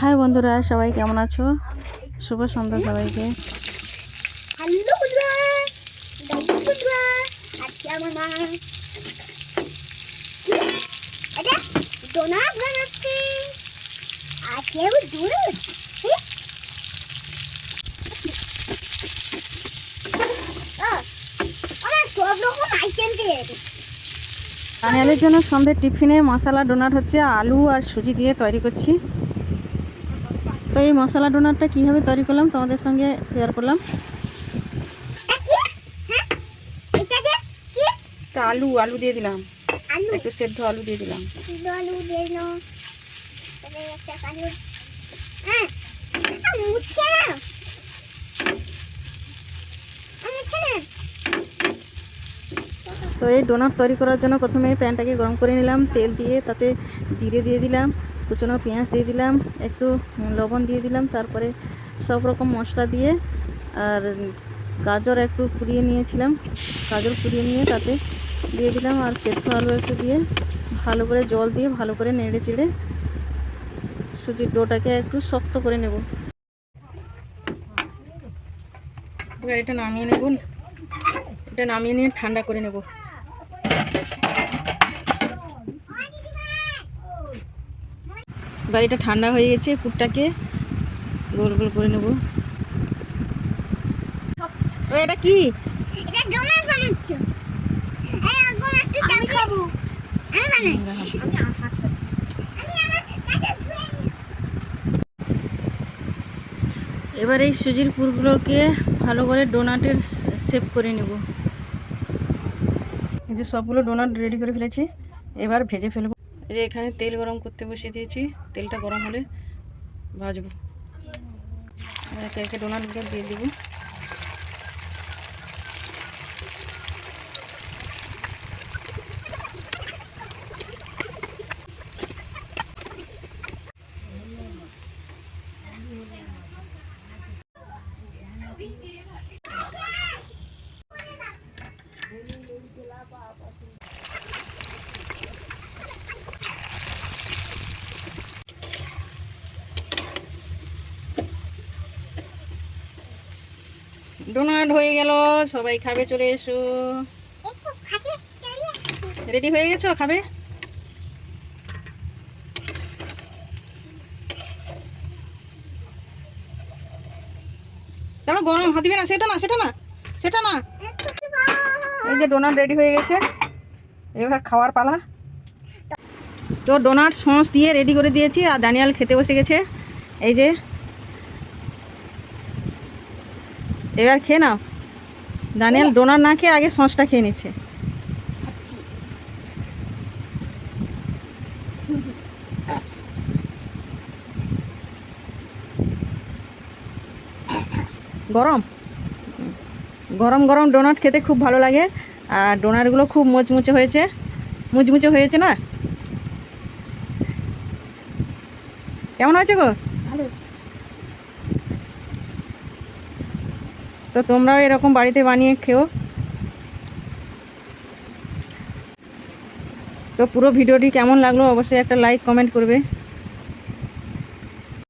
High বন্ধুরা সবাই কেমন আছো? শুভ সন্ধ্যা সবাইকে। হ্যালো বন্ধুরা বন্ধুরা আজকে আমার মা এটা ডোনাট বানাচ্ছে। আজকে আমি ডোনাট সব রকম আইটেম দিয়ে দানিয়ালের জন্য সন্ধ্যের টিফিনে মশলা ডোনাট হচ্ছে আলু আর সুজি দিয়ে তৈরি করছি। তো এই মশলা ডোনারটা কীভাবে তৈরি করলাম তোমাদের সঙ্গে শেয়ার করলাম। হ্যাঁ? আলু আলু দিয়ে দিলাম। আলু? একটু সেদ্ধ আলু দিয়ে দিলাম। আলু দিয়ে আলু হ্যাঁ তো এই ডোনার তৈরি করার জন্য প্রথমে প্যানটাকে গরম করে নিলাম তেল দিয়ে তাতে জিরে দিয়ে দিলাম। কুচনো পেঁয়াজ দিয়ে দিলাম, একটু লবণ দিয়ে দিলাম, তারপরে সব রকম মশলা দিয়ে আর গাজর একটু পুড়িয়ে নিয়েছিলাম, গাজর পুড়িয়ে নিয়ে তাতে দিয়ে দিলাম আর সেদ্ধ আলু একটু দিয়ে ভালো করে জল দিয়ে ভালো করে নেড়ে চেড়ে সুজির ডোটাকে একটু শক্ত করে নেব। এটা নামিয়ে নেব, এটা নামিয়ে নিয়ে ঠান্ডা করে নেব। এবার এটা ঠান্ডা হয়ে গেছে পুরটাকে গোল গোল করে নেব। এটা কি। এবার এই সুজির পুরগুলোকে ভালো করে ডোনাটের শেপ করে নেব। এই যে সবগুলো ডোনাট রেডি করে ফেলেছি। এবার ভেজে ফেলব। এই যে এখানে তেল গরম করতে বসিয়ে দিয়েছি। তেলটা গরম হলে ভাজবো। একে একে দিয়ে দেবো। ডোনাট হয়ে গেল, সবাই খাবে, চলে এসো। রেডি হয়ে গেছো? খাবে? তাহলে গরম? হাত না? সেটা না সেটা না সেটা না। এই যে ডোনাট রেডি হয়ে গেছে। এবার খাওয়ার পালা। তো ডোনাট সস দিয়ে রেডি করে দিয়েছি, আর দানিয়াল খেতে বসে গেছে। এই যে এবার খেয়ে নাও। দানিয়াল ডোনার না খেয়ে আগে সসটা খেয়ে নিচ্ছে। গরম। গরম গরম ডোনাট খেতে খুব ভালো লাগে। আর ডোনাটগুলো খুব মুচমুচে হয়েছে। মুচমুচে হয়েছে না? কেমন হয়েছে গো? তো তোমরাও এরকম বাড়িতে বানিয়ে খেও। তো পুরো ভিডিওটি কেমন লাগল অবশ্যই একটা লাইক কমেন্ট করবে।